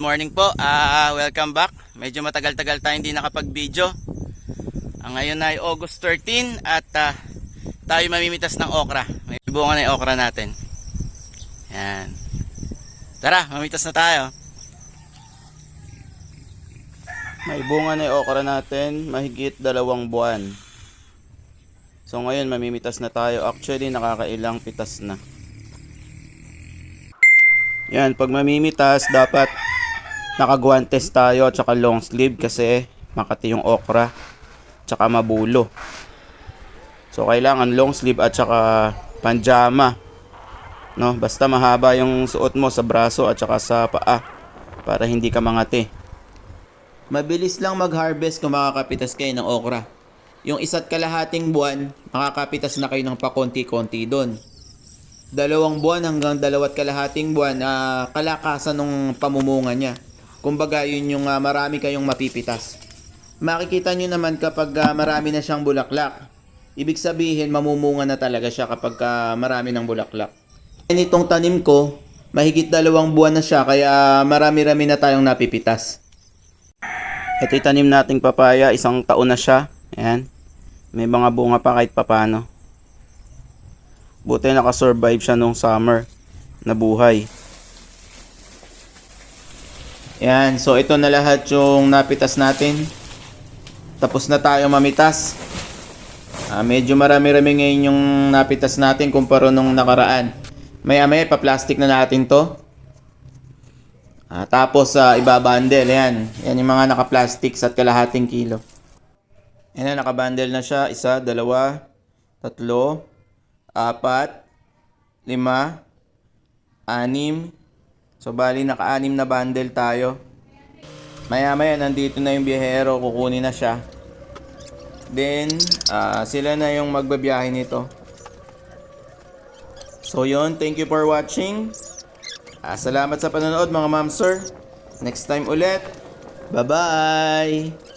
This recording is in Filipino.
Morning po, ah welcome back. Medyo matagal-tagal tayo hindi nakapag-video. Ang ngayon ay August 13 at ah, tayo mamimitas ng okra. May bunga na okra natin. Yan. Tara, mamitas na tayo. May bunga na okra natin, mahigit dalawang buwan. So ngayon mamimitas na tayo. Actually nakakailang pitas na. Yan, pag mamimitas dapat nakaguantes tayo at saka long sleeve kasi makati yung okra tsaka mabulo. So kailangan long sleeve at saka panjama. No, basta mahaba yung suot mo sa braso at saka sa paa para hindi ka mangati. Mabilis lang mag-harvest kung makakapitas kayo ng okra. Yung isa't kalahating buwan, makakapitas na kayo ng pakonti-konti doon dalawang buwan hanggang dalawat kalahating buwan na kalakasan ng pamumunga niya. Kumbaga, yun yung ah, marami kayong mapipitas. Makikita nyo naman kapag ah, marami na siyang bulaklak. Ibig sabihin, mamumunga na talaga siya kapag ah, marami ng bulaklak. And itong tanim ko, mahigit dalawang buwan na siya, kaya marami-rami na tayong napipitas. Ito yung tanim nating papaya, isang taon na siya. Ayan. May mga bunga pa kahit papano. Buti nakasurvive siya nung summer na buhay. Yan, so ito na lahat yung napitas natin. Tapos na tayo mamitas. Ah, medyo marami-rami ngayon yung napitas natin kumpara nung nakaraan. Maya maya pa-plastic na natin to. Ah, tapos sa ibabundle, yan. Yan yung mga naka-plastics at kalahating kilo. Yan na, nakabundle na siya. Isa, dalawa, tatlo, apat, lima, anim. So, bali naka-anim na bundle tayo. Maya-maya, nandito na yung biyahero. Kukunin na siya. Then, ah, sila na yung magbabiyahe nito. So, yun. Thank you for watching. Ah, salamat sa panonood mga ma'am sir. Next time ulit. Bye-bye!